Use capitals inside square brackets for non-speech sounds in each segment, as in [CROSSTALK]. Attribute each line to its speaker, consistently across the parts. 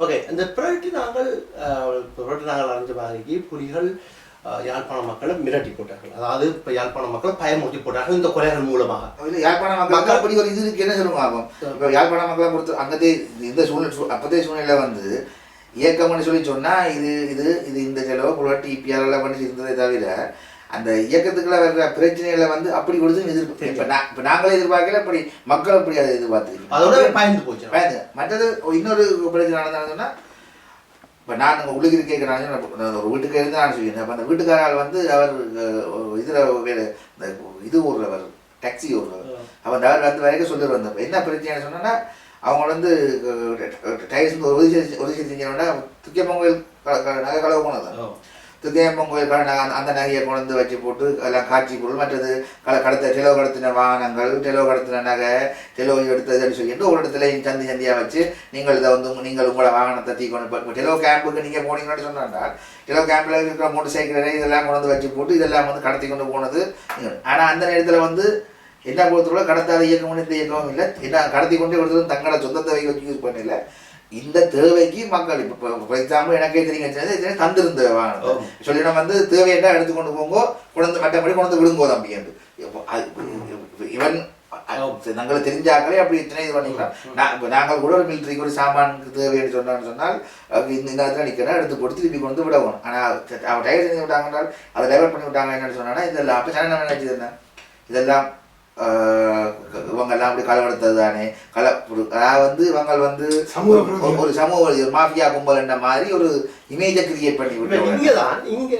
Speaker 1: Okay இந்த பிறகு நாங்கள் அஹ், பிறகு நாங்கள் அறிஞ்ச மாதிரிக்கு புலிகள் அஹ், யாழ்ப்பாண மக்களை மிரட்டி போட்டார்கள். அதாவது இப்போ யாழ்ப்பாண மக்களை பயமுறுத்தி போட்டார்கள் இந்த கொலைகள் மூலமாக.
Speaker 2: யாழ்ப்பாண மக்களுக்கு அப்படி ஒரு இது இருக்கு என்ன சொல்லுங்க ஆகும் இப்போ யாழ்ப்பாண மக்களை பொறுத்து அங்கத்தே இந்த சூழ்நிலை அப்பத்தே சூழ்நிலை வந்து இயக்கம்னு சொல்லி சொன்னா இது இது இது இந்த செலவு புலட் டிபிஆர் எல்லாம் பண்ணி இருந்ததே தவிர அந்த இயக்கத்துக்குள்ள வர்ற பிரச்சனைகளை வந்து அப்படி கொடுத்து எதிர்ப்பு இப்போ நான் இப்போ நாங்களே எதிர்பார்க்கல அப்படி மக்கள் அப்படி அதை எதிர்பார்த்துருக்கோம்
Speaker 1: அதோட பயந்து போச்சு
Speaker 2: பயந்து மற்றது இன்னொரு பிரச்சனை நடந்தாங்கன்னா இப்போ நான் உங்கள் உள்ளுக்கு கேட்குறாங்க ஒரு வீட்டுக்கு இருந்து நான் சொல்லியிருந்தேன் அப்போ அந்த வீட்டுக்காரால் வந்து அவர் இதில் வேறு இந்த இது ஓடுறவர் டாக்ஸி ஓடுறவர் அப்போ அந்த அவர் வந்து வரைக்கும் சொல்லி வந்தப்போ என்ன பிரச்சனை சொன்னோன்னா அவங்க வந்து டைல்ஸ் ஒரு உதவி செஞ்சு உதவி செஞ்சோன்னா க- நகை களவு போனது
Speaker 1: ஓ.
Speaker 2: கோயில் அந்த நகையை கொண்டு வந்து வச்சு போட்டு எல்லாம் காட்சி பொருள். மற்றது கல கடத்த டெலோ கடத்தின வாகனங்கள் டெலோ கடத்தின நகை டெலோ எடுத்ததுன்னு சொல்லிட்டு ஒரு இடத்துல சந்தி சந்தியாக வச்சு நீங்கள் இதை வந்து நீங்கள் உங்களோட வாகனத்தை தீ கொண்டு போய் டெலோ கேம்புக்கு நீங்கள் போனீங்கன்னு சொன்னாண்டால் டெலோ கேம்பில் இருக்கிற மோட்டர் சைக்கிளை இதெல்லாம் கொண்டு வந்து வச்சு போட்டு இதெல்லாம் வந்து கடத்தி கொண்டு போனது ஆனால் அந்த நேரத்தில் வந்து என்ன பொறுத்தவரை கடத்தாத இயக்கம் இந்த இயக்கமும் இல்லை. என்ன கடத்தி கொண்டு கொடுத்தது தங்களோட சொந்தத்தை தேவைக்கு யூஸ் பண்ணல. இந்த தேவைக்கு மக்கள் இப்போ ஃபார் எக்ஸாம்பிள் எனக்கே தெரியுங்க தந்திருந்த சொல்லினா வந்து தேவையெல்லாம் எடுத்து கொண்டு போங்கோ கொண்டு மற்றபடி கொண்டு வந்து விடுங்கோ தம்பி என்று. இவன் நாங்கள் தெரிஞ்சாக்களே அப்படி இத்தனை இது பண்ணிக்கலாம். நாங்கள் கூட ஒரு மிலிட்ரிக்கு ஒரு சாமானுக்கு தேவைன்னு சொன்னான்னு சொன்னால் இந்த இந்த இடத்துல நிற்கிறா எடுத்து போட்டு திருப்பி கொண்டு விடவும். ஆனால் அவன் டயர் செஞ்சு விட்டாங்கன்றால் அதை டைவர்ட் பண்ணி விட்டாங்க என்னன்னு சொன்னா இதெல்லாம் அப்போ சரணம் நினைச்சது என்ன? இதெல்லாம் ஆஹ் இவங்க எல்லாம் அப்படி களவெடுத்தது தானே? கள அதாவது வந்து இவங்க வந்து
Speaker 3: சமூக
Speaker 2: ஒரு- சமூக மாஃபியா கும்பல் என்ற மாதிரி ஒரு இமேஜை கிரியேட் பண்ணி விட்டு
Speaker 1: இங்கதான் இங்க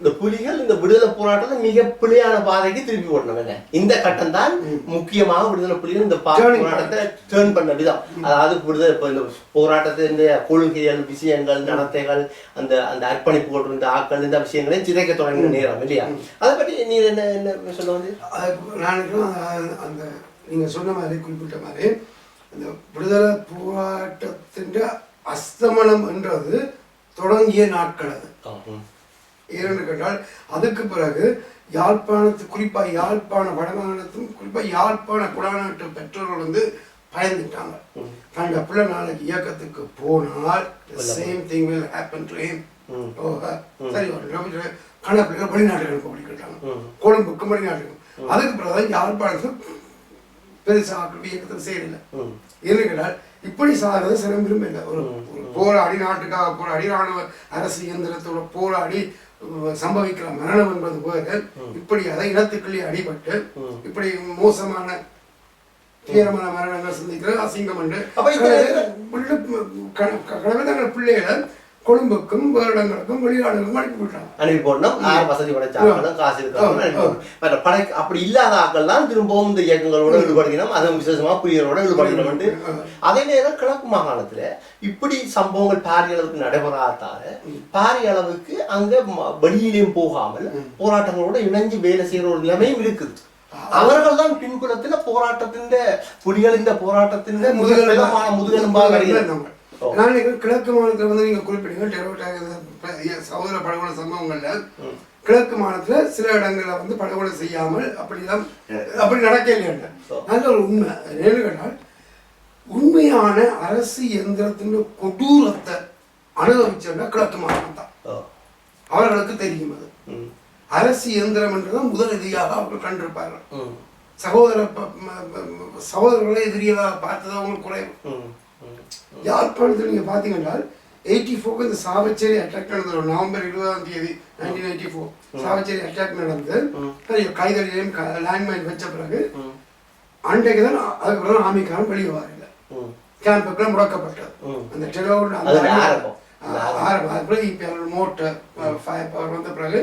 Speaker 1: இந்த புலிகள் இந்த விடுதலை போராட்டத்தை மிக பிழையான பாதைக்கு திருப்பி ஓடணும் என்ன? இந்த கட்டம் தான் முக்கியமாக விடுதலை புலிகள் இந்த போராட்டத்தை டேர்ன் பண்ண விதம். அதாவது விடுதலை இப்ப இந்த போராட்டத்தின் கொள்கைகள் விஷயங்கள் நடத்தைகள் அந்த அந்த அர்ப்பணிப்பு இந்த ஆக்கள் இந்த விஷயங்களையும் சிதைக்க தொடங்கின நேரம் இல்லையா? அதை பற்றி நீ என்ன என்ன சொல்ல வந்து
Speaker 3: அந்த- நீங்கள் சொன்ன மாதிரி குறிப்பிட்ட மாதிரி அந்த விடுதலை போராட்டத்தின் அஸ்தமனம் என்றது தொடங்கிய நாட்கள் அது. ஏன்னு கேட்டால் அதுக்கு பிறகு யாழ்ப்பாணத்து குறிப்பாக யாழ்ப்பாண வடமாநிலத்தும் குறிப்பாக யாழ்ப்பாண குடாநாட்டு பெற்றோர்கள் வந்து பயந்துட்டாங்க. தங்க பிள்ளை நாளைக்கு இயக்கத்துக்கு போனால் same thing will happen to him. சரி கணப்பில் வெளிநாட்டுக்கு அனுப்ப படிக்கிட்டாங்க
Speaker 1: ம்.
Speaker 3: கொழும்புக்கும் வெளிநாட்டுக்கும் அதுக்கு பிறகு யாழ்ப்பாணத்துக்கு பெருசாக இயக்கத்தில் செய்யல கேட்டால் இப்படி சாகிறது சிரம் விரும்பல ஒரு போராடி நாட்டுக்காக போராடி ராணுவ அரசு இயந்திரத்தோட போராடி சம்பவிக்கிற மரணம் என்பது போக இப்படி அதை இனத்துக்குள்ளே அடிபட்டு இப்படி மோசமான தீவிரமான மரணங்கள் சந்திக்கிறது அசிங்கம் என்று கடவுள் தங்கள் பிள்ளைகளை கொழும்புக்கும் வேறிடங்களுக்கும் வெளிநாடுகளுக்கும் அனுப்பி விட்டாங்க.
Speaker 1: அனுப்பி போடணும். யார் வசதி படைச்சாங்களும் காசு. மற்ற படை அப்படி இல்லாத ஆட்கள் தான் திரும்பவும் இந்த இயக்கங்களோட ஈடுபடுகிறோம் அதுவும் விசேஷமா புலிகளோட ஈடுபடுகிறோம் அதே நேரம் கிழக்கு மாகாணத்துல இப்படி சம்பவங்கள் பாரிய அளவுக்கு நடைபெறாதால பாரிய அளவுக்கு அங்க வெளியிலையும் போகாமல் போராட்டங்களோட இணைஞ்சு வேலை செய்யற ஒரு நிலைமையும் இருக்குது. அவர்கள் தான் பின்புலத்துல போராட்டத்தின் புலிகள் இந்த போராட்டத்தின் முதுகெலும்பாக வருகிறது.
Speaker 3: நினைக்கிறேன் கிழக்கு மாநிலத்தில் வந்து நீங்க குறிப்பிட்டீங்க சகோதர படுகொலை சம்பவங்கள்ல கிழக்கு மாநிலத்துல சில இடங்கள்ல வந்து படுகொலை செய்யாமல் அப்படிலாம் அப்படி நடக்கலையா நல்ல ஒரு உண்மை. ஏன்னு கேட்டால் உண்மையான அரசு இயந்திரத்தின் கொடூரத்தை அனுபவிச்சோம்னா கிழக்கு மாநிலம் தான். அவர்களுக்கு தெரியும் அது. அரசு இயந்திரம் என்றுதான் முதல் எதிரியாக அவர்கள் கண்டிருப்பார்கள். சகோதர சகோதரர்களை எதிரியாக பார்த்தது அவங்களுக்கு குறைவு. யாழ்ப்பாணத்தில் நீங்கள் பார்த்தீங்கன்னா எயிட்டி ஃபோருக்கு இந்த சாவச்சேரி அட்டாக் நடந்தது. நவம்பர் இருபதாம் தேதி nineteen eighty four Chavakachcheri attack நடந்து கைதடியிலையும் லேண்ட்மைன் வச்ச பிறகு. அன்றைக்கு தான் அதுக்கப்புறம் ஆமிக்காரன் வெளியே வரல
Speaker 1: ம்.
Speaker 3: கேம்புக்குலாம் முடக்கப்பட்டது. அந்த டெலோட
Speaker 1: ஆரம்பம்.
Speaker 3: இப்போ மோட்டர் ஃபயர் பவர் வந்த பிறகு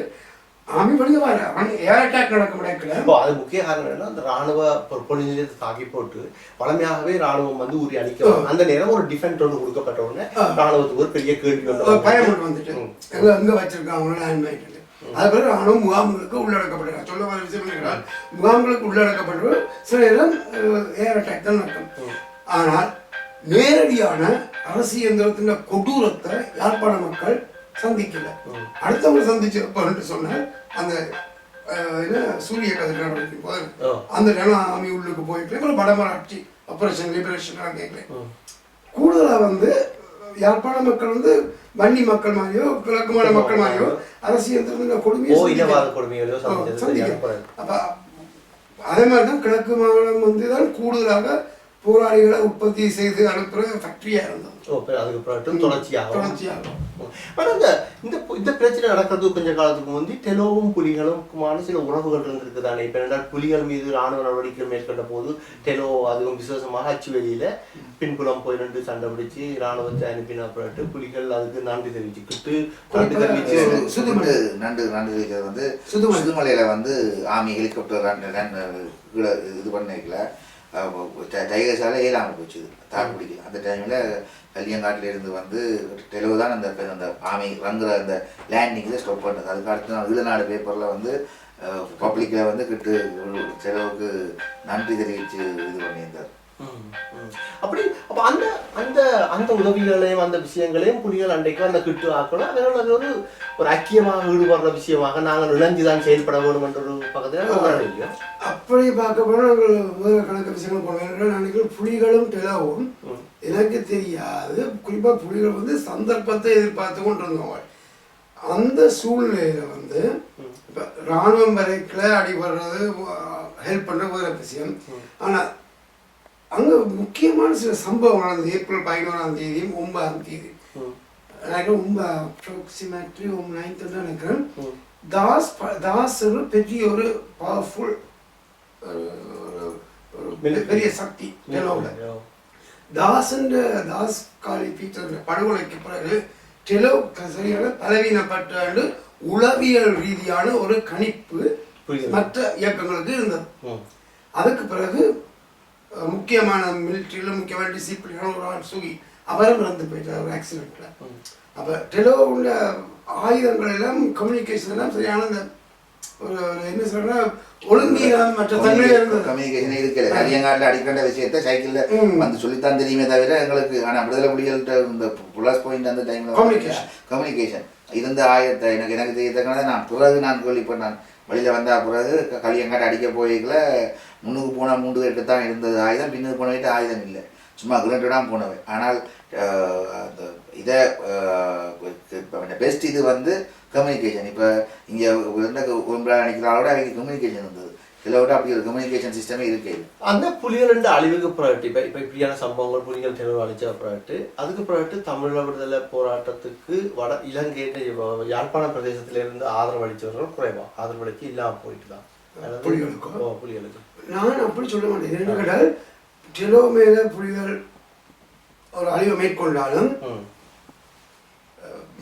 Speaker 3: ஆமி வெளியே வர. அவன் ஏர் அட்டாக் நடக்க முடியல
Speaker 1: இப்போ அது முக்கிய காரணம் என்னன்னா அந்த ராணுவ பொ- நிலையத்தை தாக்கி போட்டு வளமையாகவே ராணுவம் வந்து உரி அளிக்கும் அந்த நேரம் ஒரு டிஃபென்ட் ஒன்று கொடுக்கப்பட்ட உடனே ராணுவத்துக்கு ஒரு பெரிய கேள்வி வந்து
Speaker 3: பயம் ஒன்று வந்துட்டு. எங்க எங்க வச்சிருக்காங்க லேண்ட்மைன் அது பிறகு ராணுவம் முகாம்களுக்கு உள்ளடக்கப்பட்டிருக்காங்க சொல்ல வர விஷயம் என்னென்றால் முகாம்களுக்கு உள்ளடக்கப்பட்டு சில நேரம் ஏர் அட்டாக் தான் நடக்கும். ஆனால் நேரடியான அரசு இயந்திரத்தின் கொடூரத்தை யாழ்ப்பாண மக்கள் சந்திக்கல. அடுத்தவங்க சந்திச்சிருப்பான்னு சொன்னால் அந்த என்ன சூரிய கதிர் போது. அந்த நேரம் ஆமி உள்ளுக்கு போயிட்டு அப்புறம் வடமராட்சி ஆப்ரேஷன் லிபரேஷன் கேட்கல. கூடுதலாக வந்து யாழ்ப்பாண மக்கள் வந்து வன்னி மக்கள் மாதிரியோ கிழக்கு மாநில மக்கள் மாதிரியோ அரசியல் கொடுமையை சந்திக்க-. அப்ப அதே மாதிரி தான் கிழக்கு மாநிலம் வந்து தான் கூடுதலாக போராளிகளை உற்பத்தி செய்து அனுப்புற ஃபேக்டரியா இருந்தது
Speaker 1: அதுக்கு பிறகு தொடர்ச்சியாக.
Speaker 3: தொடர்ச்சியாக.
Speaker 1: ஆனா இந்த இந்த இந்த பிரச்சனை நடக்கிறது கொஞ்ச காலத்துக்கு முந்தி டெலோவும் புலிகளுக்குமான சில உறவுகள் இருந்திருக்கு தானே இப்ப என்னடா புலிகள் மீது ராணுவ நடவடிக்கைகள் மேற்கொண்ட போது டெலோ அதுவும் விசேஷமாக அச்சுவெளியில பின்புலம் போய் ரெண்டு சண்டை பிடிச்சு ராணுவத்தை அனுப்பின பிறகு புலிகள் அதுக்கு நன்றி தெரிவிச்சுக்கிட்டு நன்றி தெரிவிச்சு
Speaker 3: சுதுமலை.
Speaker 2: வந்து நண்டு நண்டு வைக்கிறது வந்து
Speaker 3: சுதுமலை.
Speaker 2: சுதுமலையில வந்து ஆமி ஹெலிகாப்டர் இது பண்ணிக்கல டைகர்ஸால ஏழாமல் போச்சு இது தாக்குப்பிடிக்கல அந்த டைமில் கல்யாங்காட்டில இருந்து வந்து தெளிவு தான் அந்த அந்த ஆமி ரங்குற அந்த லேண்டிங்கில் ஸ்டாப் பண்ணது. அதுக்கு அடுத்து ஈழநாடு பேப்பரில் வந்து பப்ளிக்கில் வந்து கிட்டு செலவுக்கு நன்றி தெரிவித்து இது பண்ணியிருந்தார்.
Speaker 1: அப்படி அப்ப அந்த அந்த அந்த உதவிகளையும் அந்த விஷயங்களையும் புலிகள் அன்றைக்கு அந்த கிட்டு ஆக்கணும் அதனால அது ஒரு ஒரு ஐக்கியமாக ஈடுபடுற விஷயமாக நாங்கள் இணைஞ்சுதான் செயல்பட வேணும் என்ற ஒரு பக்கத்தில்
Speaker 3: அப்படி பார்க்க போனால் நாங்கள் வேறு கணக்கு விஷயங்கள் போனோம் நினைக்கிறேன் புலிகளும் டெலவும்
Speaker 1: ம்.
Speaker 3: எனக்கு தெரியாது குறிப்பா புலிகள் வந்து சந்தர்ப்பத்தை எதிர்பார்த்து கொண்டு இருந்தவங்க அந்த சூழ்நிலையில வந்து இப்ப ராணுவம் வரைக்கல அடிபடுறது ஹெல்ப் பண்ற வேற விஷயம் ஆனா அங்க முக்கியமான சில சம்பவம் நடந்தது ஏப்ரல் பதினோராம் தேதியும் ஒன்பதாம் தேதி. ரொம்ப அப்ராக்சிமேட்லி ஒரு நைன்த்து தான் நினைக்கிறேன். தாஸ் தாஸ் ஒரு பெரிய ஒரு பவர்ஃபுல் ஒரு பெரிய சக்தி டெலோவில். தாசன் தாஸ் காலி பீட்டர் படுகொலைக்கு பிறகு டெலோ சரியான பலவீனப்பட்ட உளவியல் ரீதியான ஒரு கணிப்பு. மற்ற இயக்கங்களுக்கு இருந்தது. அதுக்கு பிறகு முக்கியமான மிலிட்ரியில் முக்கியமான டிசிப்ளினான ஒரு ஆள் சுகி அவரும் இறந்து போயிட்டார் ஒரு ஆக்சிடென்ட்ல அப்போ டெலோவுள்ள ஆயுதங்கள் எல்லாம் கம்யூனிகேஷன் எல்லாம் சரியான அந்த ஒரு என்ன சொல்றா ஒழுங்கீனம் மற்ற இருந்தது.
Speaker 2: கம்யூனிகேஷன் இருக்கல. கல்யாங்காட்டில் அடிக்கின்ற விஷயத்த சைக்கிள்ல. வந்து சொல்லித்தான் தெரியுமே தவிர எங்களுக்கு ஆனா விடுதலை புலிகள்கிட்ட இந்த ப்ளஸ் பாயிண்ட் அந்த டைம்ல
Speaker 3: Communication.
Speaker 2: கம்யூனிகேஷன் இருந்த ஆயத்தை எனக்கு எனக்கு தெரியத்தக்கனதை நான் பிறகு நான் கேள்விப்பட்டேன். வெளியில் வந்த பிறகு க- களியங்காட்டு அடிக்க போய்க்கல முன்னுக்கு போனால் மூன்று பேருக்கு தான் இருந்தது ஆயுதம் பின்னுக்கு போனவைட்டு ஆயுதம் இல்லை சும்மா கிரண்டு போனவை ஆனால் அந்த இதை பெஸ்ட் இது வந்து கம்யூனிகேஷன் இப்போ இங்கே இருந்த கும்பலாக நினைக்கிறாளோட அவங்க கம்யூனிகேஷன் இருந்தது விட அப்படி ஒரு கம்யூனிகேஷன் சிஸ்டமே இருக்கே இல்லை
Speaker 1: அந்த புலிகள் ரெண்டு அழிவுக்கு பிறகு இப்ப இப்ப இப்படியான சம்பவங்கள் புலிகள் தெளிவு அழிச்ச பிறகு அதுக்கு பிறகு தமிழ விடுதலை போராட்டத்துக்கு வட இலங்கை யாழ்ப்பாண பிரதேசத்துல இருந்து ஆதரவு அளிச்சவர்கள் குறைவா? ஆதரவு அளிச்சு இல்லாம போயிட்டு தான்.
Speaker 3: புலிகளுக்கோ? நான் அப்படி சொல்ல மாட்டேன். என்ன கேட்டால் டெலோ மேல புலிகள் ஒரு அழிவை மேற்கொண்டாலும்.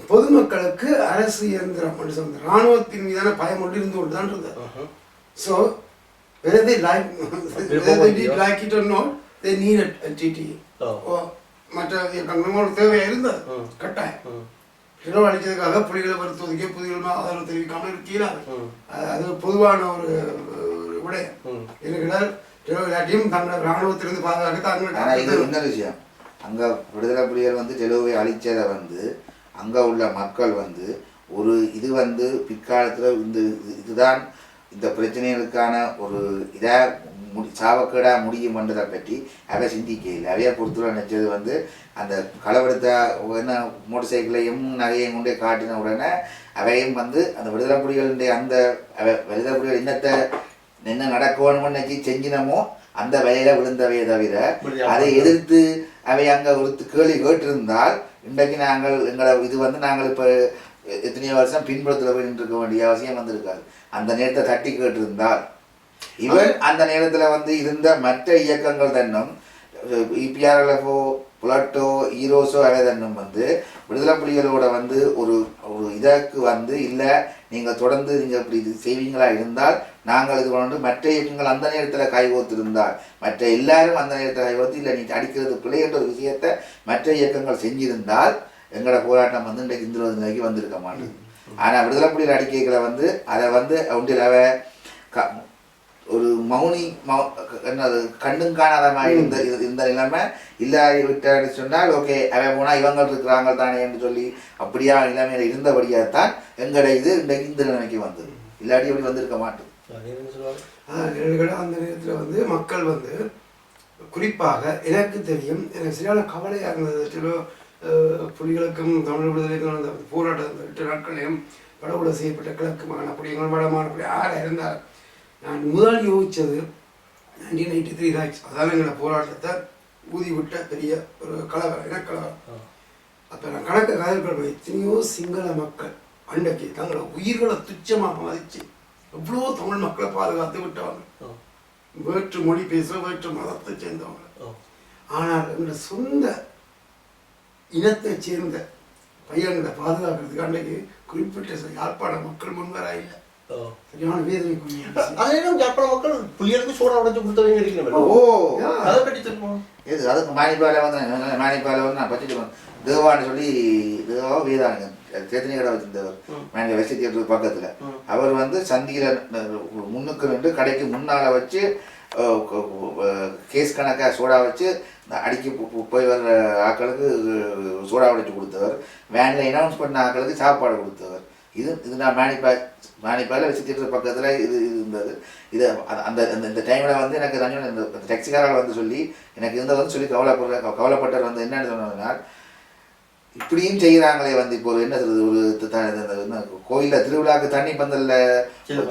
Speaker 3: பொதுமக்களுக்கு அரசு இயந்திரம் ராணுவத்தின் மீதான பயம் ஒன்று இருந்து கொண்டு தான் இருந்தது. So whether they like whether they did like it or not they needed a.
Speaker 1: ஓ,
Speaker 3: மற்ற ஒரு தேவையா இருந்தது. கட்டாயம் அழிக்கிறதுக்காக புலிகளை பொறுத்த ஒதுக்கி புலிகள் ஆதரவு தெரிவிக்காமல் இருக்கீங்களா
Speaker 1: ம்.
Speaker 3: அது பொதுவான ஒரு ஒரு விடயம். இருக்கிறார் இல்லாட்டியும் தங்கள் ராணுவத்திலிருந்து பாதுகாக்க
Speaker 2: ஆனால் இது
Speaker 3: தாங்கள்
Speaker 2: இன்னொரு விஷயம் அங்கே விடுதலை புலிகள் வந்து தெலுவை அழிச்சதை வந்து அங்கே உள்ள மக்கள் வந்து ஒரு இது வந்து பிற்காலத்தில் இந்த இது- இதுதான் இந்த பிரச்சனைகளுக்கான ஒரு இதாக முடி சாவக்கேடாக முடியுமன்றதை பற்றி அவை சிந்திக்கையில். அவையை பொறுத்தவரை நினச்சது வந்து அந்த களவெடுத்த என்ன மோட்டர் சைக்கிளையும் நகையையும் கொண்டே காட்டின உடனே அவையும் வந்து அந்த விடுதலை புலிகளுடைய அந்த அவை விடுதலை புலிகள் என்னத்தை என்ன நடக்கணும்னு நினைச்சு செஞ்சினமோ அந்த வேலையில விழுந்தவையே தவிர அதை எதிர்த்து அவை அங்க ஒரு கேள்வி கேட்டிருந்தால் இன்றைக்கு நாங்கள் எங்களை இது வந்து நாங்கள் இப்போ எத்தனையோ வருஷம் பின்புறத்தில் போய் நின்றுக்க வேண்டிய அவசியம் வந்திருக்காது. அந்த நேரத்தை தட்டி கேட்டிருந்தால். இவன் அந்த நேரத்துல வந்து இருந்த மற்ற இயக்கங்கள் தன்னும் இபிஆர்எல்எஃப்ஓ புலட்டோ ஈரோஸோ அவை தன்னும் வந்து விடுதலை புலிகளோட வந்து ஒரு ஒரு இதற்கு வந்து இல்லை நீங்கள் தொடர்ந்து நீங்கள் இப்படி இது செய்வீங்களா இருந்தால் நாங்கள் இது கொண்டு மற்ற இயக்கங்கள் அந்த நேரத்தில் கைகோத்திருந்தால் மற்ற எல்லாரும் அந்த நேரத்தில் கைகோத்து இல்லை நீ அடிக்கிறது பிள்ளை என்ற ஒரு விஷயத்தை மற்ற இயக்கங்கள் செஞ்சிருந்தால் எங்களோட போராட்டம் வந்து இன்றைக்கு இந்த நிலைக்கு வந்திருக்க மாட்டேங்குது. ஆனால் விடுதலை புலிகள் அடிக்கைகளை வந்து அதை வந்து ஒன்றில் அவ க ஒரு மௌனி மௌ- என்னது கண்ணும் காணாத மாதிரி இருந்த இந்த நிலைமை இல்லாதி விட்டான்னு சொன்னால் ஓகே அவன் போனால் இவங்க இருக்கிறாங்க தானே என்று சொல்லி அப்படியா நிலைமையில இருந்தபடியாகத்தான் எங்கட இது இன்றைக்கு இந்த நிலைமைக்கு வந்தது. இல்லாட்டி அப்படி வந்திருக்க மாட்டோம்
Speaker 3: நேரடியாக அந்த நேரத்தில் வந்து மக்கள் வந்து குறிப்பாக எனக்கு தெரியும் எனக்கு சரியான கவலையாக இருந்தது. புலிகளுக்கும் தமிழ் விடுதலைக்கும் அந்த போராட்டம் அந்த எட்டு நாட்களையும் படகுல செய்யப்பட்ட கிழக்கு மாகாண அப்படி எங்கள் வடமான அப்படி ஆறாக இருந்தார்? நான் முதல் யோசித்தது நைன்டீன் எயிட்டி த்ரீ ரைட்ஸ் அதான் எங்களை போராட்டத்தை ஊதி விட்ட பெரிய ஒரு கலவரம் இனக்கலவரம் அப்போ நான் கணக்கு கதைகள் எத்தனையோ சிங்கள மக்கள் அன்றைக்கு தங்களை உயிர்களை துச்சமாக மதித்து எவ்வளோ தமிழ் மக்களை பாதுகாத்து விட்டவங்க. வேற்று மொழி பேச வேற்று மதத்தை சேர்ந்தவங்க. ஆனால் எங்களோட சொந்த இனத்தை சேர்ந்த பையன்களை பாதுகாக்கிறதுக்கு அன்றைக்கு குறிப்பிட்ட யாழ்ப்பாண மக்கள் முன்வரா இல்லை சரியான [LAUGHS]
Speaker 1: மக்கள் புலிகளுக்கு சோடா உடைச்சு கொடுத்தவங்க இருக்கணும்
Speaker 2: ஓ.
Speaker 1: அதை பற்றி தெரியுமா
Speaker 2: இது அதுக்கு மானிப்பால வந்து மானிப்பால வந்து நான் பச்சிட்டு தேவான்னு சொல்லி தேவா வீராங்க சேத்தனி கடை வச்சிருந்தவர். மேங்க வெஸ்ட் தியேட்டர் பக்கத்துல. அவர் வந்து சந்தியில முன்னுக்கு நின்று கடைக்கு முன்னால வச்சு கேஸ் கணக்கா சோடா வச்சு அடிக்கி போய் வர்ற ஆட்களுக்கு அஹ், சோடா உடைச்சு கொடுத்தவர் வேன்ல அனௌன்ஸ் பண்ண ஆட்களுக்கு சாப்பாடு கொடுத்தவர் இது இது நான் மேனிப்பா மேனிப்பால வெஸ்ட் தியேட்டர் பக்கத்துல இது இது இருந்தது இது அந்த- அந்த இந்த டைமில் வந்து எனக்கு ரஞ்சன் இந்த டெக்ஸிக்காரால் வந்து சொல்லி எனக்கு இருந்தது வந்து சொல்லி கவலைப்படுற கவலைப்பட்டவர் வந்து என்னன்னு சொன்னதுனா இப்படியும் செய்கிறாங்களே வந்து இப்போ என்ன சொல்றது ஒரு கோயில்ல திருவிழாக்கு தண்ணி பந்தல்ல.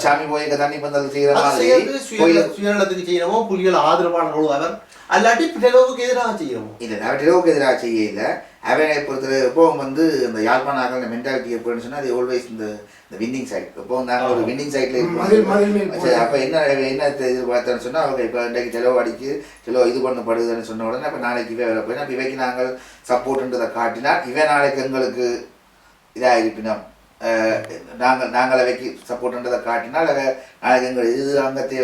Speaker 2: சாமி போய்க்க தண்ணி பந்தல் செய்யற
Speaker 1: அது
Speaker 2: மாதிரி கோயில்
Speaker 1: சுயநலத்துக்கு செய்யணுமோ புலிகள் ஆதரவாளர்கள் அவர் அல்லாட்டி பிறகு எதிராக செய்யணுமோ
Speaker 2: இல்லை நவட்டிலவுக்கு எதிராக செய்ய இல்லை அவனை பொறுத்த எப்பவும் வந்து இந்த யாழ்ப்பாண ஆக்கள் மென்டாலிட்டி எப்படின்னு சொன்னா அது ஆல்வேஸ் இந்த இந்த வின்னிங் சைட் இப்போ நாங்கள் ஒரு வின்னிங்
Speaker 3: மேல்
Speaker 2: இருக்கோம் அப்போ என்ன என்ன எதிர்பார்த்தேன்னு சொன்னா அவங்க இப்போ இன்றைக்கு செலவு அடிக்கு செலவு இது பண்ணப்படுதுன்னு சொன்ன உடனே இப்போ நாளைக்கு இவே போய் இப்போ இவைக்கு நாங்கள் சப்போர்ட்ன்றதை காட்டினால் இவன் நாளைக்கு எங்களுக்கு இதாக இருப்பினோம் நாங்கள் நாங்கள் அவைக்கு சப்போர்ட்ன்றதை காட்டினால் நாளைக்கு எங்கள் இது அங்கத்தை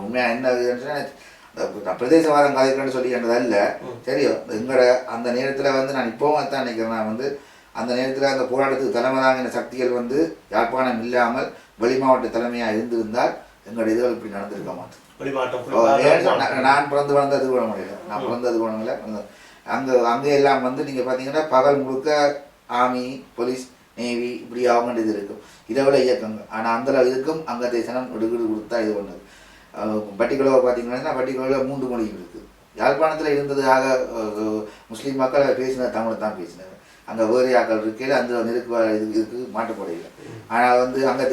Speaker 2: உண்மையாக என்ன இதுன்னு சொன்னா, இந்த நான் பிரதேசவாதம் கதைக்கிறேன்னு சொல்லி என்றது அல்ல. சரியோ? எங்களோட அந்த நேரத்தில் வந்து நான் இப்போவும் அதான் நினைக்கிறேன். நான் வந்து அந்த நேரத்தில் அந்த போராட்டத்துக்கு தலைமை தாங்கின சக்திகள் வந்து யாழ்ப்பாணம் இல்லாமல் வெளி மாவட்ட தலைமையாக இருந்திருந்தால் எங்களோட இதுகள் இப்படி நடந்திருக்க சொன்னா, நான் பிறந்து வளர்ந்த திருவண்ணாமலையில் நான் பிறந்த திருவண்ணாமலை அங்கே அங்கே எல்லாம் வந்து நீங்கள் பார்த்தீங்கன்னா பகல் முழுக்க ஆர்மி போலீஸ் நேவி இப்படி அவங்க இது இருக்கும். இரவுல இயக்கங்கள் ஆனால் அந்த இதுக்கும் அங்கே தேசனம் விடுகிடு கொடுத்தா இது பண்ணது. பட்டிக்குளவை பார்த்தீங்கன்னா பட்டிக்குளவில் மூன்று மொழி இருக்குது யாழ்ப்பாணத்தில் இருந்ததாக முஸ்லீம் மக்கள் பேசினது தமிழ் தான் பேசினாங்க. அங்கே வேறு ஆக்கள் இருக்கையில் அந்த நெருக்கு இது இதுக்கு மாற்றப்படையில ஆனால் வந்து அங்கே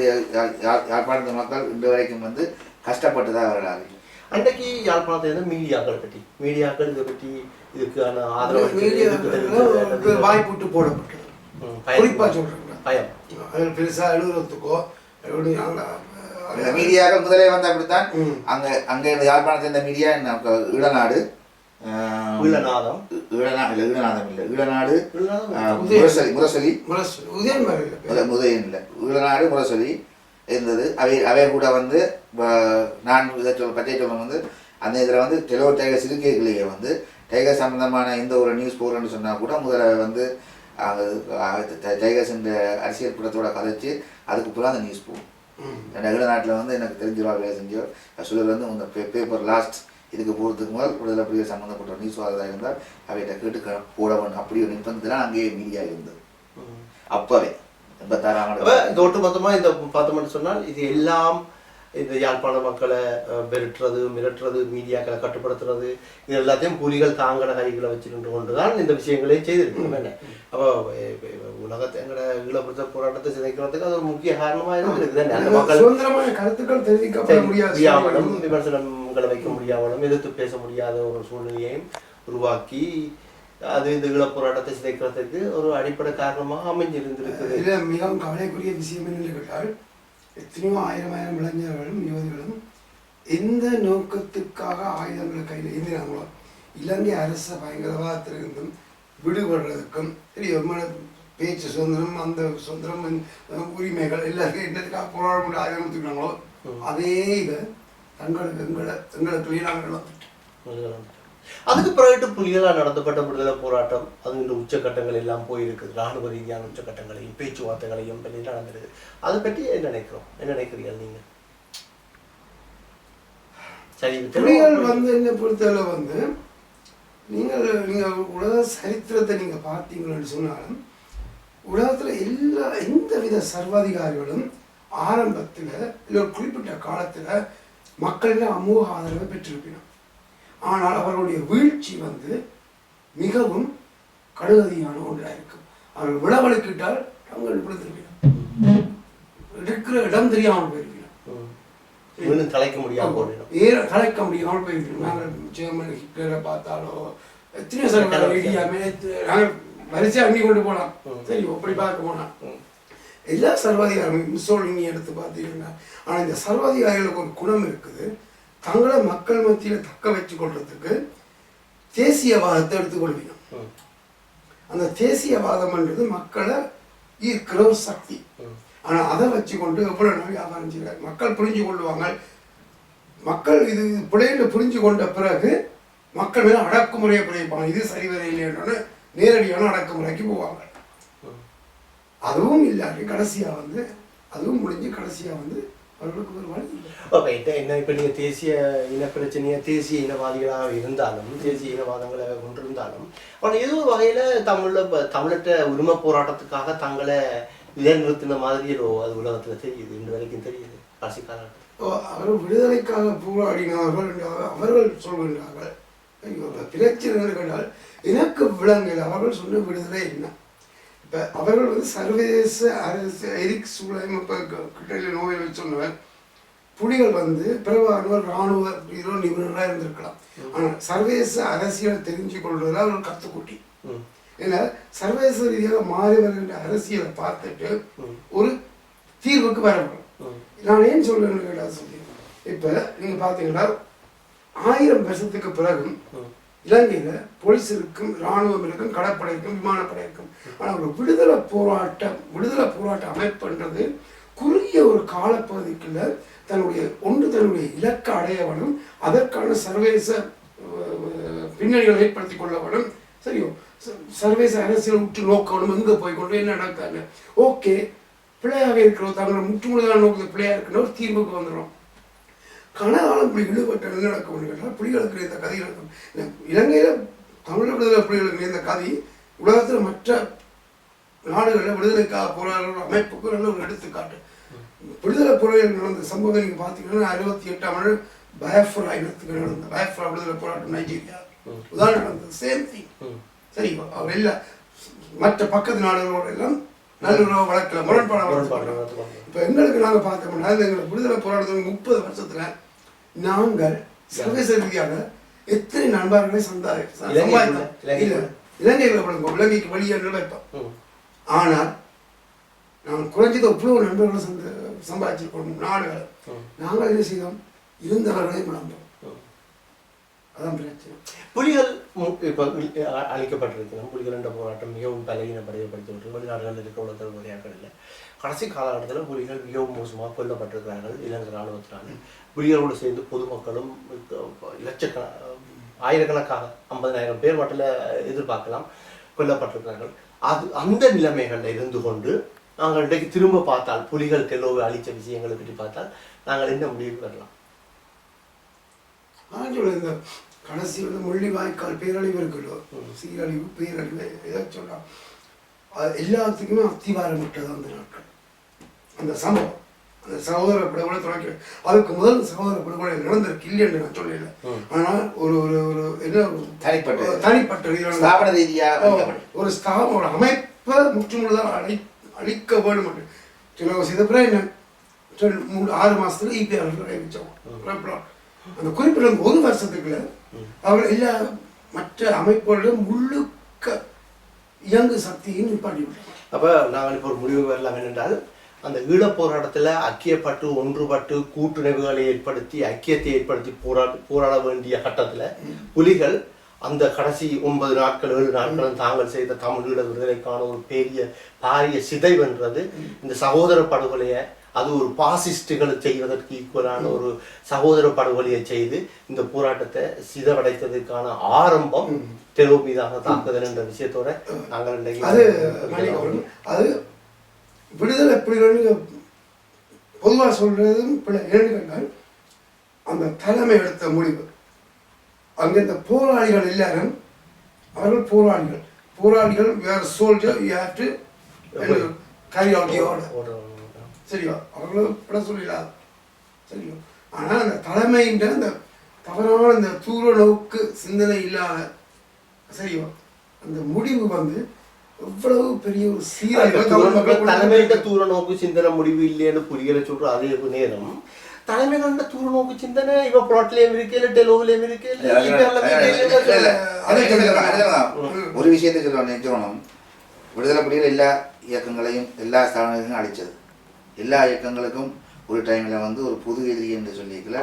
Speaker 2: யாழ்ப்பாணத்து மக்கள் இன்று வரைக்கும் வந்து கஷ்டப்பட்டு தான் வரலாறு
Speaker 1: அன்றைக்கு யாழ்ப்பாணத்தில் இருந்த மீடியாக்கள் பற்றி மீடியாக்கள் இதை பற்றி இதுக்கான ஆதரவு
Speaker 3: வாய்ப்புட்டு போடப்பட்டது.
Speaker 1: ம், பயம்.
Speaker 3: குறிப்பா சொல்றேன்.
Speaker 1: பயம்
Speaker 3: அதில் பெருசா எழுதுறதுக்கோ எப்படி
Speaker 2: இந்த மீடியாக்கள் முதலே வந்து அப்படித்தான். அங்க அங்க யாழ்ப்பாணத்தில் இருந்த மீடியா ஈழநாடு. ஆஹ்,
Speaker 1: ஈழநாதம்.
Speaker 2: ஈழநா இல்ல ஈழநாதம் இல்லை. ஈழநாடு முரசொலி முரசொலி.
Speaker 3: உதயன்
Speaker 2: இல்லை ஈழநாடு முரசொலி இருந்தது. அவை அவை கூட வந்து நான் இதை சொல் பச்சை சொல்லம் வந்து அந்த இதில் வந்து டெலோ டைகர் சிறுக்கைகளையே வந்து டைகர் சம்பந்தமான எந்த ஒரு நியூஸ் போகிறேன்னு சொன்னால் கூட முதல்ல வந்து டைகர்ஸ் இந்த அரசியல் கூட்டத்தோட கதைச்சு அதுக்கு பூரா அந்த நியூஸ் போகும். நாட்டில் வந்து எனக்கு தெரிஞ்சிருவா வேலை செஞ்சோர் சிலர் வந்து இந்த பே பேப்பர் லாஸ்ட் இதுக்கு போகிறதுக்கு முதல் விடுதலை புலிகள் சம்மந்தப்பட்ட நியூஸ் வரதாக இருந்தால் அவைகிட்ட கேட்டு போட வேணும் அப்படி ஒரு நிர்பந்தத்தில் அங்கேயே மீடியா இருந்தது. அப்போவே. எண்பத்தாறாம் ஆண்டு
Speaker 1: இந்த ஒட்டுமொத்தமா இந்த பார்த்தோம்னு சொன்னால் இது எல்லாம் இந்த யாழ்ப்பாண மக்களை அஹ், விரட்டுறது மிரட்டுறது மீடியாக்களை கட்டுப்படுத்துறது இது எல்லாத்தையும் புலிகள் தாங்கட கைகளை வச்சுக்கிட்டு கொண்டுதான் இந்த விஷயங்களே செய்திருக்கணும் என்ன அப்போ உலகத்தை எங்கட ஈழப்படுத்த போராட்டத்தை சிதைக்கிறதுக்கு அது ஒரு முக்கிய காரணமா இருந்திருக்குது தானே அந்த மக்கள்
Speaker 3: சுதந்திரமான கருத்துக்கள் முடியாது
Speaker 1: முடியாமலும் விமர்சனங்களை வைக்க முடியாமலும் எதிர்த்து பேச முடியாத ஒரு சூழ்நிலையையும் உருவாக்கி அது இந்த ஈழப் போராட்டத்தை சிதைக்கிறதுக்கு ஒரு அடிப்படை காரணமாக அமைஞ்சிருந்திருக்குது.
Speaker 3: மிகவும் கவலைக்குரிய விஷயம் என்னென்னு கேட்டால் எத்தனையோ ஆயிரம் ஆயிரம் இளைஞர்களும் யுவதிகளும் எந்த நோக்கத்துக்காக ஆயுதங்களை கையில் ஏந்தினாங்களோ இலங்கை அரச பயங்கரவாதத்திலிருந்தும் விடுபடுறதுக்கும் சரி மன பேச்சு சுதந்திரம் அந்த சுதந்திரம் உரிமைகள் எல்லாருக்கும் என்னத்துக்காக போராட ஆயுதம் எடுத்துக்கிறாங்களோ அதே இதை தங்களுக்கு எங்களை நாங்கள் இழந்துட்டோம்.
Speaker 1: அதுக்கு பிறகு புலிகளால் நடத்தப்பட்ட விடுதலை போராட்டம் அது இந்த உச்சக்கட்டங்கள் எல்லாம் போயிருக்குது. ராணுவ ரீதியான உச்சக்கட்டங்களையும் பேச்சுவார்த்தைகளையும் பண்ணி நடந்திருக்கு அதை பற்றி என்ன நினைக்கிறோம்? என்ன நினைக்கிறீர்கள் நீங்க சரி
Speaker 3: புலிகள் வந்து என்ன பொறுத்தவரை வந்து நீங்கள் நீங்கள் உலக சரித்திரத்தை நீங்கள் பார்த்தீங்கன்னு சொன்னாலும் உலகத்தில் எல்லா எந்த வித சர்வாதிகாரிகளும் ஆரம்பத்தில் இல்லை ஒரு குறிப்பிட்ட காலத்தில் மக்களிடம் அமோக ஆதரவை பெற்றிருப்பினோம் ஆனால் அவர்களுடைய வீழ்ச்சி வந்து மிகவும் கடுகதியான ஒன்றாக இருக்கும் அவர்கள் விளவழுக்கிட்டால் தங்கள் விழுந்திருக்கிறார் இருக்கிற இடம் தெரியாமல் போயிருக்கிறார்.
Speaker 1: மீண்டும் தலைக்க முடியாம போடணும்
Speaker 3: ஏற கலைக்க முடியாமல் போயிருக்கிறோம் நாங்கள் ஜெர்மனி ஹிட்லரை பார்த்தாலோ எத்தனை சார் இடியாமே நாங்கள் வரிசையாக அண்ணி கொண்டு போகலாம் சரி அப்படி பார்க்க போனால் எல்லா சர்வாதிகாரமும் முசோலினி எடுத்து பார்த்தீங்கன்னா ஆனால் இந்த சர்வாதிகாரிகளுக்கு ஒரு குணம் இருக்குது. தங்களை மக்கள் மத்தியில் தக்க வச்சு கொள்றதுக்கு தேசியவாதத்தை எடுத்துக்கொள்வீங்க. அந்த தேசியவாதம்ன்றது மக்களை ஈர்க்கிற ஒரு சக்தி. ஆனால் அதை வச்சு கொண்டு எவ்வளோ நாள் வியாபாரம் செய்கிறார் மக்கள் புரிஞ்சு கொள்வாங்க. மக்கள் இது பிள்ளைகளை புரிஞ்சு கொண்ட பிறகு மக்கள் மேலே அடக்குமுறையை பிழைப்பாங்க இது சரிவரை இல்லைன்றோன்னு நேரடியான அடக்குமுறைக்கு போவாங்க. அதுவும் இல்லாட்டி கடைசியாக வந்து அதுவும் முடிஞ்சு கடைசியாக வந்து அவர்களுக்கு ஒரு
Speaker 1: ஓகே என்ன இப்போ நீங்கள் தேசிய இன பிரச்சனையை தேசிய இனவாதிகளாக இருந்தாலும் தேசிய இனவாதங்களை கொண்டிருந்தாலும் ஆனால் ஏதோ ஒரு வகையில் தமிழில் இப்போ தமிழற்ற உரிமை போராட்டத்துக்காக தங்களை நிலைநிறுத்தின மாதிரியோ அது உலகத்தில் தெரியுது இன்று வரைக்கும் தெரியுது கடைசி காலகட்டத்தில்.
Speaker 3: ஓ, அவர் விடுதலைக்காக போராடினார்கள் என்று அவர்கள் சொல்கின்றார்கள். பிரச்சனைகள் கண்டால் எனக்கு விளங்கல அவர்கள் சொன்ன விடுதலை என்ன? இப்ப அவர்கள் வந்து சர்வதேச அரசு எரிக் சூழலும் இப்போ கிட்டல நோயில் சொன்னவர் புலிகள் வந்து பிரபாகர் இராணுவ வீரோ நிபுணராக இருந்திருக்கலாம். ஆனால் சர்வதேச அரசியல் தெரிஞ்சு கொள்வதில் அவர்கள் கத்துக்குட்டி.
Speaker 1: ம்.
Speaker 3: ஏன்னா சர்வதேச ரீதியாக மாறி வருகின்ற அரசியலை பார்த்துட்டு. ஒரு தீர்வுக்கு வரணும். நான் ஏன் சொல்றேன்னு கேட்டா சொல்லி இப்போ நீங்க பார்த்தீங்கன்னா ஆயிரம் வருஷத்துக்கு பிறகு
Speaker 1: ம்.
Speaker 3: இலங்கையில் போலீஸ் இருக்கும் இராணுவம் இருக்கும் கடற்படை இருக்கும் விமானப்படை இருக்கும் ஆனால் ஒரு விடுதலை போராட்டம் விடுதலை போராட்ட அமைப்புன்றது குறுகிய ஒரு காலப்பகுதிக்குள்ள தன்னுடைய ஒன்று தன்னுடைய இலக்கை அடைய வேணும் அதற்கான சர்வதேச பின்னணிகளை ஏற்படுத்தி கொள்ள வேணும் சரியோ சர்வதேச அரசியல் விட்டு நோக்கணும் எங்கே போய் கொண்டு என்ன நடக்காங்க? ஓகே பிள்ளையாக இருக்கிறோம். தங்களோட முற்றுமுழுதான நோக்கத்தில் பிள்ளையாக இருக்கணும் ஒரு தீர்வுக்கு வந்துடும் கனகாலம் இப்படி ஈடுபட்ட என்ன நடக்க முடியும் புலிகளுக்கு இந்த கதை நடக்கும். இலங்கையில தமிழ் விடுதலை புலிகளுக்கு இந்த கதை உலகத்தில் மற்ற நாடுகளில் விடுதலைக்காக போராடுற அமைப்புக்கு நல்ல ஒரு எடுத்துக்காட்டு. விடுதலை புலிகள் நடந்த சம்பவம் நீங்க பார்த்தீங்கன்னா அறுபத்தி எட்டாம் ஆண்டு பயஃபுரா இனத்துக்கு நடந்த பயஃபுரா விடுதலை போராட்டம் நைஜீரியா. உதாரணம் நடந்தது. சேம் திங் சரி அவர் எல்லாம் மற்ற பக்கத்து நாடுகளோட எல்லாம் நல்லுறவு வழக்கில் முரண்பாடு
Speaker 1: முரண்பாடு
Speaker 3: வழக்கு
Speaker 1: நடத்துவாங்க.
Speaker 3: இப்போ எங்களுக்கு நாங்கள் பார்த்தோம்னா எங்களுக்கு விடுதலை போராட்டத்துக்கு முப்பது வருஷத்துல நாங்கள் சர்வதேச ரீதியாக எத்தனை நண்பர்களை சம்பாதித்தோம்? இலங்கையில் விடுங்க இலங்கைக்கு வெளியே வைப்போம்
Speaker 1: ம்.
Speaker 3: ஆனால் நாங்கள் குறைஞ்சது எவ்வளவு நண்பர்களை சந்த சம்பாதிச்சிருக்கோம் நாடுகள். நாங்கள் என்ன செய்தோம்? இருந்தவர்களை மறந்தோம். அதான் பிரச்சனை.
Speaker 1: புலிகள் இப்ப அழிக்கப்பட்டிருக்கிறோம் புலிகள் என்ற போராட்டம் மிகவும் பலகீனப்படுத்தப்பட்டு வெளிநாடுகளில் இருக்க வழியாக்கள் இல்லை. கடைசி காலகட்டத்தில் புலிகள் மிகவும் மோசமாக கொல்லப்பட்டிருக்கிறார்கள் இலங்கை ராணுவத்தினால் புலிகளோடு சேர்ந்து பொதுமக்களும் லட்சக்கண ஆயிரக்கணக்காக ஐம்பதனாயிரம் பேர் மட்டும் எதிர்பார்க்கலாம் கொல்லப்பட்டிருக்கிறார்கள். அது அந்த நிலைமைகளில் இருந்து கொண்டு நாங்கள் இன்றைக்கு திரும்ப பார்த்தால் புலிகள் தெல்லோவை அழித்த விஷயங்களை பற்றி பார்த்தால் நாங்கள் என்ன முடிவுக்கு வரலாம்
Speaker 3: நான் சொல்ல இந்த கடைசி வந்து முள்ளிவாய்க்கால் பேரழிவு இருக்குல்லோ சீரழிவு பேரழிவு எதை சொல்லலாம் எல்லாத்துக்குமே அத்திவாரம் விட்டது அந்த நாட்கள். அந்த சம்பவம் அந்த சகோதர படுகொலை தொடக்கி அதுக்கு முதல் சகோதர படுகொலை நடந்திருக்கு இல்லைன்னு நான் சொல்லல. ஆனால் ஒரு ஒரு ஒரு என்ன
Speaker 2: தனிப்பட்ட
Speaker 3: தனிப்பட்ட ரீதியிலான
Speaker 2: ஸ்தாபன ரீதியா
Speaker 3: ஓ, ஒரு ஸ்தாபன ஒரு அமைப்பை முற்றுமுழுதாக அழி அழிக்க வேண்டும் என்று. சில செய்த பிறகு என்ன? ரெண்டு மூணு ஆறு மாசத்துல E இபிஆர் அறிவிச்சோம் அந்த குறிப்பிட்ட ஒரு வருஷத்துக்குள்ள அவர் எல்லா மற்ற அமைப்புகளிலும் முழுக்க இயங்கு சக்தியும் நிப்பாட்டி விட்டாங்க
Speaker 1: அப்ப நாங்கள் இப்போ ஒரு முடிவு வரலாம் என்னென்றால் அந்த ஈழப் போராட்டத்துல ஐக்கியப்பட்டு ஒன்றுபட்டு கூட்டுணர்வுகளை ஏற்படுத்தி ஐக்கியத்தை ஏற்படுத்தி போராட போராட வேண்டிய கட்டத்துல புலிகள் அந்த கடைசி ஒன்பது நாட்கள் ஏழு நாட்களும் தாங்கள் செய்த தமிழீழ விடுதலைக்கான ஒரு பெரிய பாரிய சிதைவென்றது இந்த சகோதர படுகொலையை அது ஒரு பாசிஸ்டுகளை செய்வதற்கு ஈக்குவலான ஒரு சகோதர படுகொலையை செய்து இந்த போராட்டத்தை சிதவடைத்ததற்கான ஆரம்பம் தெரு மீதான தாக்குதல் என்ற விஷயத்தோட நாங்கள்
Speaker 3: அது விடுதலை புலிகள் பொதுவாக சொல்றதும் பிள்ளை ஏன்னு கேட்டால் அந்த தலைமை எடுத்த முடிவு. அங்கே இந்த போராளிகள் எல்லாரும் அவர்கள் போராளிகள். போராளிகள் வேற soldier you have to carry out யோட
Speaker 1: ஒரு
Speaker 3: சரியா? அவர்களும் விட சொல்லிடாது சரியா? ஆனால் அந்த தலைமைன்ற அந்த தவறான இந்த தூர நோக்கு சிந்தனை இல்லாத சரியா? அந்த முடிவு வந்து எவ்வளவு பெரிய ஒரு மக்கள்
Speaker 1: தலைமையிட்ட தூர நோக்கு சிந்தனை முடிவு இல்லைன்னு புரியல சொல்ற அதே நேரம் தலைமைகளோட தூர நோக்கு சிந்தனை இவ புரோட்லயும் இருக்கு இல்ல டெலோவிலையும் இருக்கு இல்ல ஈபேர்ல இருக்கு, இல்ல
Speaker 3: அதை
Speaker 2: அதே ஒரு விஷயத்தை சொல்ல நினைச்சோம் விடுதலை புலிகள் எல்லா இயக்கங்களையும் எல்லா ஸ்தாபனங்களையும் அழிச்சது. எல்லா இயக்கங்களுக்கும் ஒரு டைமில் வந்து ஒரு பொது எதிரி என்று சொல்லிக்கல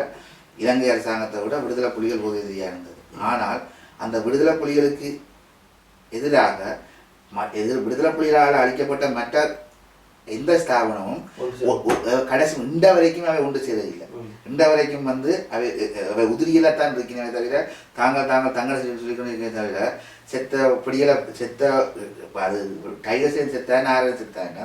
Speaker 2: இலங்கை அரசாங்கத்தை விட விடுதலை புலிகள் பொது எதிரியாக இருந்தது. ஆனால் அந்த விடுதலை புலிகளுக்கு எதிராக எதிர் விடுதலை புலிகளால் அழிக்கப்பட்ட மற்ற எந்த ஸ்தாபனமும் கடைசி இந்த வரைக்கும் அவை ஒன்று சேரவில்லை.
Speaker 1: ம்.
Speaker 2: இந்த வரைக்கும் வந்து அவை அவை உதிரியில்தான் இருக்கிறனே தவிர தாங்கள் தாங்கள் தங்களை சொல்லிக்கொண்டு இருக்கிறே தவிர செத்த பிடிகளை செத்த அது டைகர்ஸையும் செத்த நாரன் செத்தாங்க.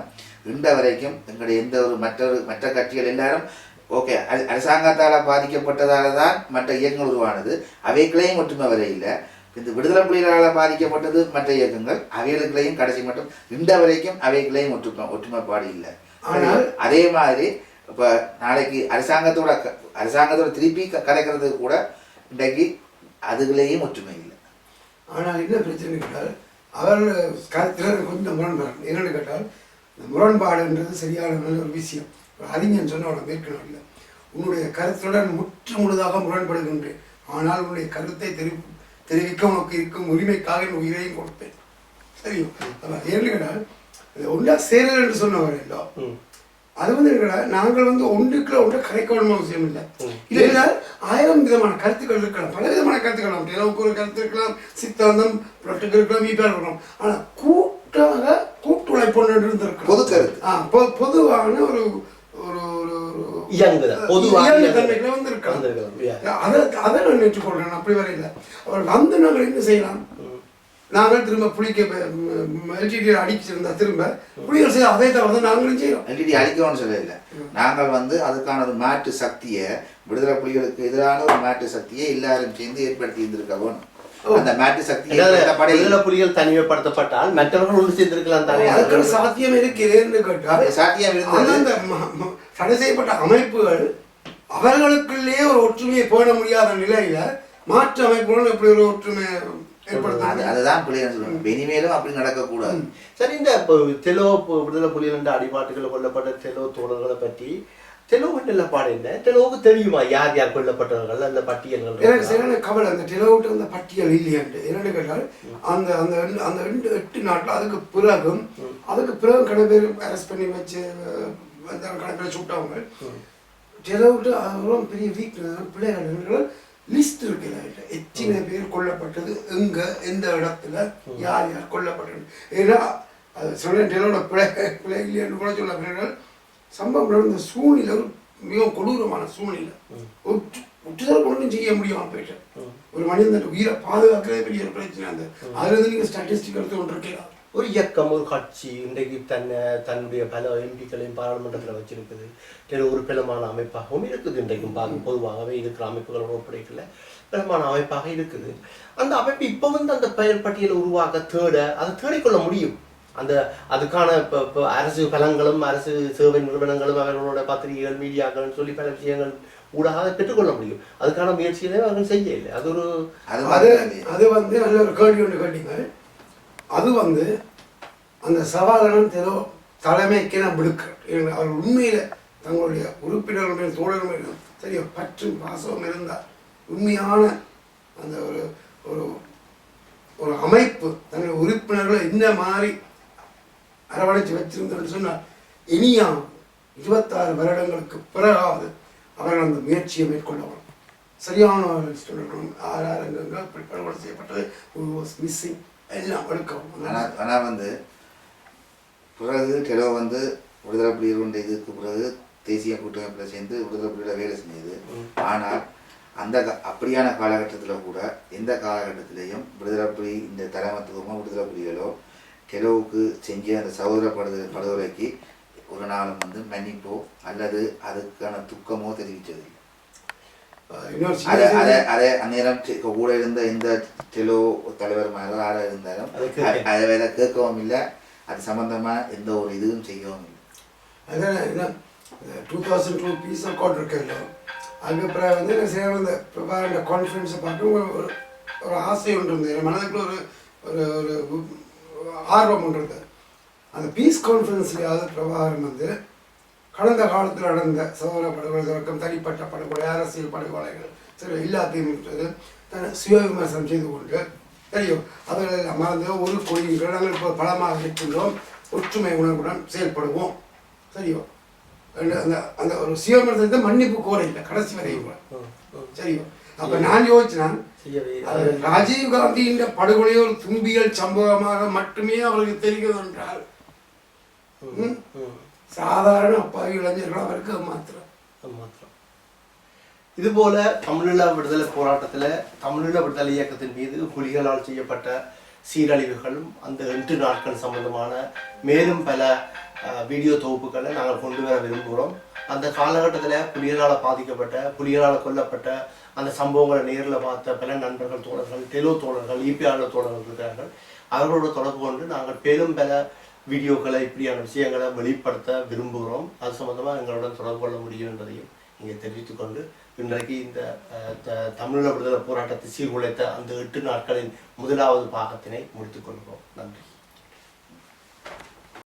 Speaker 2: இந்த வரைக்கும் எங்களுடைய எந்த ஒரு மற்றொரு மற்ற கட்சிகள் எல்லாரும் ஓகே அரசாங்கத்தால் பாதிக்கப்பட்டதால தான் மற்ற இயக்கங்கள் உருவானது. அவைகளையும் ஒற்றுமை வரையில் இந்த விடுதலை புலிகளால் பாதிக்கப்பட்டது மற்ற இயக்கங்கள் அவைகளுக்களையும் கடைசி மட்டும் இந்த வரைக்கும் அவைகளையும் ஒற்றுமை ஒற்றுமைப்பாடு இல்லை.
Speaker 3: ஆனால்
Speaker 2: அதே மாதிரி இப்போ நாளைக்கு அரசாங்கத்தோட க- அரசாங்கத்தோட திருப்பி க- கலைக்கிறதுக்கு கூட இன்றைக்கு அதுகளையும் ஒற்றுமை இல்லை.
Speaker 3: ஆனால் என்ன பிரச்சனை கேட்டால் அவர் கருத்தில் கொஞ்சம் முரண்பாடு என்னென்னு கேட்டால் இந்த முரண்பாடுன்றது சரியான ஒரு விஷயம். அறிஞன் சொன்ன உனக்கு ஏற்கனவே இல்லை. உன்னுடைய கருத்துடன் முற்று முழுதாக முரண்படுகின்றேன். ஆனால் உன்னுடைய கருத்தை தெரி தெரிவிக்க உனக்கு இருக்கும் உரிமைக்காக என் உயிரையும் கொடுப்பேன் அதான் ஏன்னு ஒன்றா சேரல் என்று சொன்னவர் இல்லை. அது வந்து நாங்கள் வந்து ஒன்றுக்குள்ள ஒன்று கரைக்க வேணுமா அவசியம் இல்லை.
Speaker 1: ம்.
Speaker 3: இல்லைன்னா ஆயிரம் விதமான கருத்துக்கள் இருக்கலாம். பல விதமான கருத்துக்கள் எனக்கு ஒரு கருத்து இருக்கலாம் சித்தாந்தம் புரட்டுக்கு இருக்கலாம் ஈப்பாக இருக்கலாம். ஆனால் கூட்டாக கூட்டுழைப்பு ஒன்று இருந்திருக்கலாம்.
Speaker 2: பொது கருத்து.
Speaker 3: ஆ பொதுவான ஒரு ஒரு ஒரு ஒரு
Speaker 1: இயங்குதல், பொதுவாக
Speaker 3: வந்திருக்கலாம்.
Speaker 1: yeah.
Speaker 3: அதை அதை நான் ஏற்றுக்கொள்றேன் அப்படி வரையில அவர் வந்து நாங்கள் என்ன செய்யலாம்? நாங்கள் திரும்ப புளிக்க எல்டிடி அடிச்சிருந்தா திரும்ப புலிகள் செய்ய அதே தவிர நாங்களும் செய்யறோம்.
Speaker 2: எல்டிடி அழிக்கணும்னு சொல்லல நாங்கள் வந்து அதுக்கான ஒரு மாற்று சக்தியை விடுதலை புலிகளுக்கு எதிரான ஒரு மாற்று சக்தியை எல்லாரும் சேர்ந்து ஏற்படுத்தி இருந்திருக்க வேணும் அந்த மாற்று ஏற்படுத்தப்பட
Speaker 1: விடுதலை புலிகள் தனிமைப்படுத்தப்பட்டால் மற்றவர்கள் ஒன்று சேர்ந்திருக்கலாம் தானே?
Speaker 3: அதுக்கான சாத்தியம் இருக்கிறேன்னு கேட்டால்
Speaker 2: சாத்தியம் இருந்தது.
Speaker 3: ம- தடை செய்யப்பட்ட அமைப்புகள் அவர்களுக்குள்ளேயே ஒரு ஒற்றுமையை போட முடியாத நிலையில மாற்று அமைப்புகளும் எப்படி ஒரு ஒற்றுமை
Speaker 2: அதுதான் பிள்ளைன்னு சொல்லுவாங்க இனிமேலும் அப்படி நடக்கக்கூடாது.
Speaker 1: சரி இந்த தெலோ விடுதலை புலிகள் என்ற அடிபாட்டுகளில் கொல்லப்பட்ட தெலோ தோழர்களை பற்றி நிலப்பாடு என்ன? தெலுவுக்கு தெரியுமா? யார் யார் கொல்லப்பட்டவர்கள்? அந்த பட்டியல்கள்
Speaker 3: எனக்கு? சரியான கவலை அந்த டெலவுட் அந்த பட்டியல் இல்லையான்ட்டு என்னன்னு கேட்டால் அந்த அந்த அந்த ரெண்டு எட்டு நாட்டில் அதுக்கு பிறகும் அதுக்கு பிறகு கடை பேர் அரெஸ்ட் பண்ணி வச்சு கடை பேர் சுட்டவங்க. டெலவுட் அதெல்லாம் பெரிய வீக் பிள்ளைகள் லிஸ்ட் இருக்கு. எத்தனை பேர் கொல்லப்பட்டது எங்க எந்த இடத்துல யார் யார் கொல்லப்பட்டது? ஏன்னா அது சொன்ன டெலோட பிள்ளை பிள்ளை இல்லைன்னு கூட சொல்ல பிள்ளைகள் சம்பவம் நடந்த சூழ்நிலை மிகவும் கொடூரமான சூழ்நிலை. ஒற்று ஒற்றுதல் ஒன்றும் செய்ய முடியாம போயிட்டேன் ஒரு மனிதன் உயிரை பாதுகாக்கிறதே பெரிய ஒரு பிரச்சனை அந்த. அதுல இருந்து நீங்க ஸ்டாட்டிஸ்டிக் எடுத்து கொண்டு இருக்கலாம்
Speaker 1: ஒரு இயக்கம் ஒரு கட்சி இன்றைக்கு தன்னை தன்னுடைய பல எம்பிக்களையும் பாராளுமன்றத்தில் வச்சிருக்குது. தெரு ஒரு பலமான அமைப்பாகவும் இருக்குது. இன்றைக்கும் பார்க்க பொதுவாகவே இருக்கிற அமைப்புகளோட ஒப்படைக்கல. பலமான அமைப்பாக இருக்குது. அந்த அமைப்பு இப்போ வந்து அந்த பெயர் பட்டியலை உருவாக்க தேட அதை தேடிக்கொள்ள முடியும். அந்த அதுக்கான இப்போ இப்போ அரசு பலங்களும் அரசு சேவை நிறுவனங்களும் அவர்களோட பத்திரிகைகள் மீடியாக்கள்னு சொல்லி பல விஷயங்கள் ஊடாக அதை பெற்றுக்கொள்ள முடியும். அதுக்கான முயற்சிகளை அவர்கள் செய்ய இல்லை அது ஒரு
Speaker 2: அது
Speaker 3: அது வந்து நல்ல ஒரு கேள்வி ஒன்று கேட்டீங்க. அது வந்து அந்த சவாலனம் ஏதோ தலைமைக்கு நான் விடுக்கிறேன் அவர் உண்மையில தங்களுடைய உறுப்பினர்கள் மேல் தோழர்கள் மேல் சரி பற்றும் பாசமும் இருந்தால் உண்மையான அந்த ஒரு ஒரு ஒரு அமைப்பு தன்னுடைய உறுப்பினர்களை இந்த மாதிரி அரவணைச்சு வச்சிருந்தோம்னு சொன்னால் இனியாம் இருபத்தாறு வருடங்களுக்கு பிறகாவது அவர்கள் அந்த முயற்சியை மேற்கொள்ளவும். சரியான சொல்லணும் இப்படி படுகொலை செய்யப்பட்டது மிஸ்ஸிங் எல்லாம் எடுக்கவும்
Speaker 2: ஆனா ஆனா வந்து பிறகு டெலோ வந்து விடுதலை புலிகளுடைய இதுக்கு பிறகு தேசிய கூட்டமைப்பில் சேர்ந்து விடுதலை புலியோட வேலை செஞ்சது. ஆனால் அந்த அப்படியான காலகட்டத்தில் கூட எந்த காலகட்டத்திலையும் விடுதலை புலி இந்த தலைமத்துவமோ விடுதலை புலிகளோ டெலோவுக்கு செஞ்ச அந்த சகோதர படுது படுகொலைக்கு ஒரு நாளும் வந்து மன்னிப்போ அல்லது அதுக்கான துக்கமோ தெரிவித்தது.
Speaker 3: இன்னொரு
Speaker 2: அதை அதை அதை அந்நேரம் கூட இருந்த எந்த டெலோ தலைவர் யாராக இருந்தாலும்
Speaker 1: அதை
Speaker 2: வேற கேட்கவும் இல்லை. அது சம்பந்தமா எந்த ஒரு இதுவும் செய்யவும் இல்லை.
Speaker 3: அதான் என்ன டூ தௌசண்ட் டூ பீஸ் இருக்குல்ல. அதுக்கப்புறம் வந்து இந்த பிரபாகரன் கான்ஃபரன்ஸை பார்த்து ஒரு ஒரு- ஆசை ஒன்று இருந்தது மனதுக்குள்ள ஒரு ஒரு ஒரு ஆர்வம் ஒன்று இருக்குது அந்த பீஸ் கான்ஃபரன்ஸ்லையாவது பிரபாகரன் வந்து கடந்த காலத்தில் நடந்த சோதர படுகொலை தொடக்கம் தனிப்பட்ட படுகொலை அரசியல் படுகொலைகள் சரி எல்லாத்தையும் தன்னை சுய விமர்சனம் செய்து கொண்டு தெரியும். அவர்கள் மறந்து ஒரு கோயில் நாங்கள் இப்போ பலமாக இருக்கின்றோம். ஒற்றுமை உணர்வுடன் செயல்படுவோம். சரியோ அந்த அந்த- ஒரு சுய விமர்சனத்தை மன்னிப்பு கோரையில் கடைசி வரையும். சரியோ அப்போ நான் யோசிச்சேன்
Speaker 1: செய்யவே
Speaker 3: அது ராஜீவ் காந்தியின் படுகொலை ஒரு துன்பியல் சம்பவமாக மட்டுமே அவருக்கு தெரிகிறது என்றால். சாதாரண அப்பாவி இளைஞர்கள் அவருக்கு மாத்திரம்.
Speaker 1: மாத்திரம். இதுபோல தமிழீழ விடுதலை போராட்டத்துல தமிழீழ விடுதலை இயக்கத்தின் மீது புலிகளால் செய்யப்பட்ட சீரழிவுகளும் அந்த எட்டு நாட்கள் சம்பந்தமான மேலும் பல வீடியோ தொகுப்புகளை நாங்கள் கொண்டு வர விரும்புகிறோம். அந்த காலகட்டத்தில் புலிகளால் பாதிக்கப்பட்ட புலிகளால் கொல்லப்பட்ட அந்த சம்பவங்களை நேரில் பார்த்த பல நண்பர்கள் தோழர்கள் தெலு தோழர்கள் இபிஆர் தோழர்கள் இருக்கிறார்கள் அவர்களோட தொடர்பு கொண்டு நாங்கள் பெரும் பல வீடியோக்களை இப்படியான விஷயங்களை வெளிப்படுத்த விரும்புகிறோம். அது சம்பந்தமாக எங்களுடன் தொடர்பு கொள்ள முடியும் என்பதையும் இங்கே தெரிவித்துக் கொண்டு இன்றைக்கு இந்த த- தமிழீழ விடுதலை போராட்டத்தை சீர்குலைத்த அந்த எட்டு நாட்களின் முதலாவது பாகத்தினை முடித்துக் கொள்கிறோம். நன்றி.